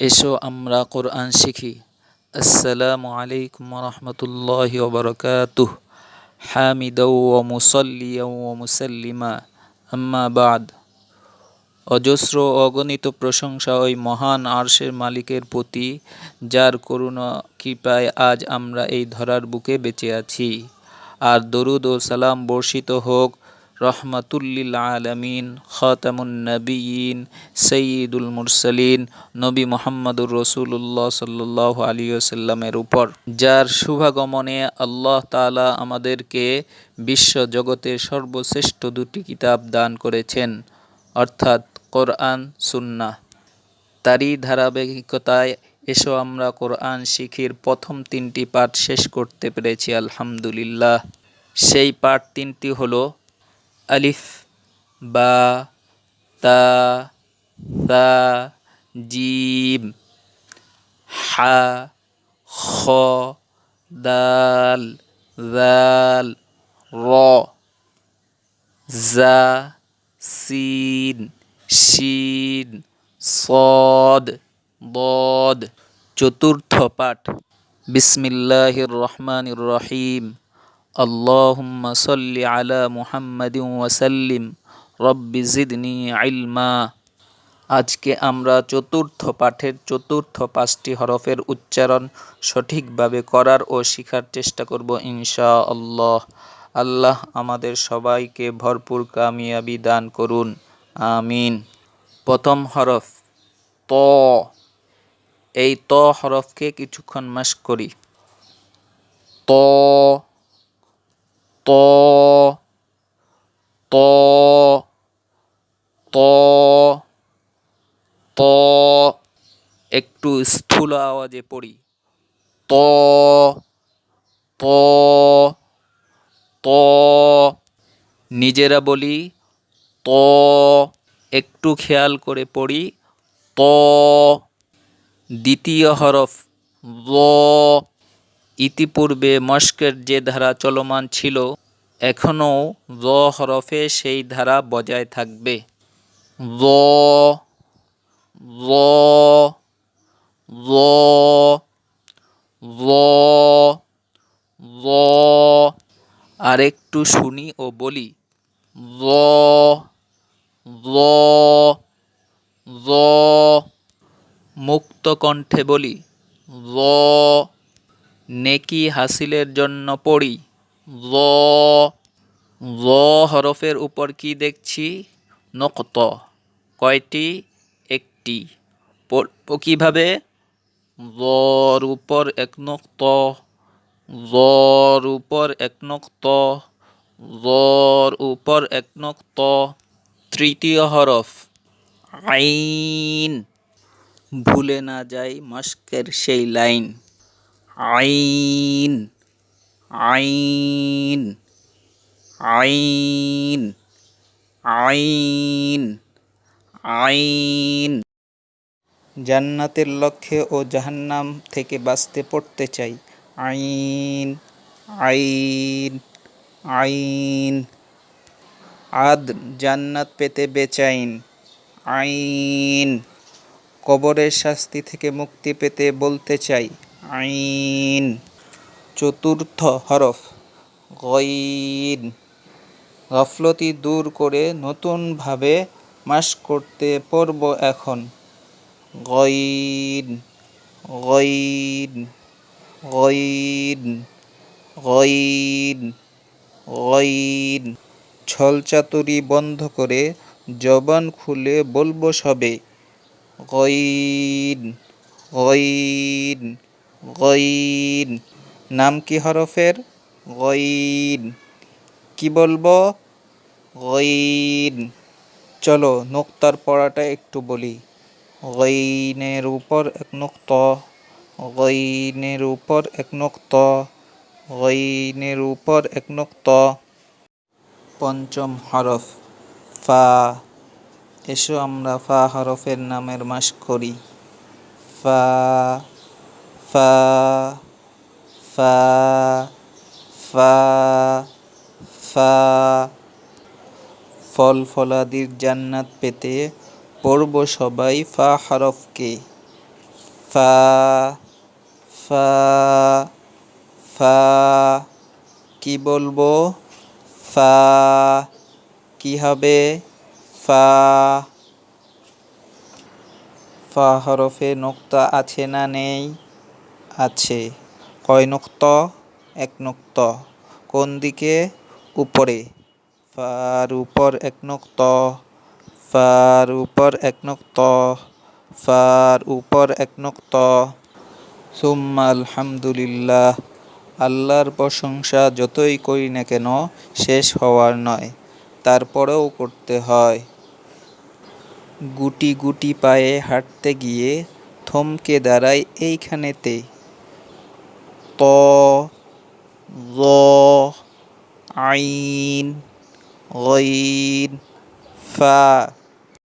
এসো আমরা কোরআন শিখি। আসসালামু আলাইকুম রহমতুল্লাহ ওবরকাতুহ হামিদৌ ও মুসাল্লিমা। আম্মা বাদ। অজস্র অগণিত প্রশংসা ওই মহান আরশের মালিকের প্রতি, যার করুণা কৃপায় আজ আমরা এই ধরার বুকে বেঁচে আছি। আর দরুদ ও সালাম বর্ষিত হোক রহমাতুল্লিল আলমিন খাতামুন নবীন সঈদুল মুরসালিন, নবী মোহাম্মদুর রসুল্লাহ সাল্লাহ আলী সাল্লামের উপর। যার শুভাগমনে আল্লাহ তালা আমাদেরকে বিশ্ব জগতের সর্বশ্রেষ্ঠ দুটি কিতাব দান করেছেন, অর্থাৎ কোরআন সুন্না তারই ধারাবাহিকতায় এসো আমরা কোরআন শিখির প্রথম তিনটি পাঠ শেষ করতে পেরেছি, আলহামদুলিল্লাহ। সেই পাঠ তিনটি হলো আলিফ, বা, তা তা জিম, হা, খ, দাল দাল র, জা, সিন, শিন, সদ, বদ। চতুর্থ পাঠ। বিসমিল্লাহির রহমানির রহিম। আল্লাহুম্মা সাল্লি আলা মুহাম্মাদিন ওয়াসাল্লিম রব্বি জিদনি ইলমা। আজকে আমরা চতুর্থ পাঠের চতুর্থ পাঁচটি হরফের উচ্চারণ সঠিকভাবে করার ও শেখার চেষ্টা করব ইনশা আল্লাহ আল্লাহ আমাদের সবাইকে ভরপুর কামিয়াবি দান করুন। আমিন। প্রথম হরফ ত। এই ত হরফকে কিছুক্ষণ মাস করি। ত। ত ত ত ত। একটু স্থূল আওয়াজে পড়ি। ত ত ত। নিজেরা বলি ত। একটু খেয়াল করে পড়ি। ত। দ্বিতীয় হরফ ল ইতিপূর্বে মস্কের যে ধারা চলমান ছিল, এখনও ল হরফে সেই ধারা বজায় থাকবে। জ আরেকটু শুনি ও বলি। মুক্ত কণ্ঠে বলি। ল নেকি হাসিলের জন্য পড়ি। ল ল হরফের উপর কি দেখছি? নকত। কয়টি? একটি। কীভাবে? লর উপর এক নক্ত। লর উপর এক নক্ত। লর উপর এক নক্ত। তৃতীয় হরফ। আইন। ভুলে না যাই মস্কের সেই লাইন। আইন আইন আইন আইন আইন। জান্নাতের লক্ষ্যে ও জাহান্নাম থেকে বাঁচতে পড়তে চাই। আইন আইন আইন। আদ জান্নাত পেতে বেচাইন। আইন। কবরের শাস্তি থেকে মুক্তি পেতে বলতে চাই। আইন। চতুর্থ হরফ, গইন। গফলতি দূর করে নতুনভাবে মাস করতে পড়ব এখন। গইন গইন গইন গইন গইন। ছলচাতুরি বন্ধ করে জবান খুলে বলব সবে। গইন গইন গইন। নাম কি হরফের? গইন। কি বলব? গইন। চলো নোক্তার পড়াটা একটু বলি। গইনের উপর এক নোক্ত। গইনের উপর এক নোক্ত। গইনের উপর এক নোক্ত। পঞ্চম হরফ। ফা। এসো আমরা ফা হরফের নামের মাস করি। ফা। ফা ফা ফা ফা ফল ফলাদির জান্নাত পেতে পড়ব সবাই ফা হরফকে। ফা ফা ফা। কি বলব? ফা, কি হবে? ফা। ফা হরফে নোক্তা আছে না নেই? আছে। কয় নোক্ত? এক নোক্ত। কোন দিকে? উপরে। ফার উপর এক নোক্ত। ফার উপর এক নোক্ত। ফার উপর এক নোক্ত। সুম্মা আলহামদুলিল্লাহ। আল্লাহর প্রশংসা যতই করি না কেন শেষ হওয়ার নয়, তারপরেও করতে হয়। গুটি গুটি পায়ে হাঁটতে গিয়ে থমকে দাঁড়াই এইখানেতে। ত জ আইন গইন ফা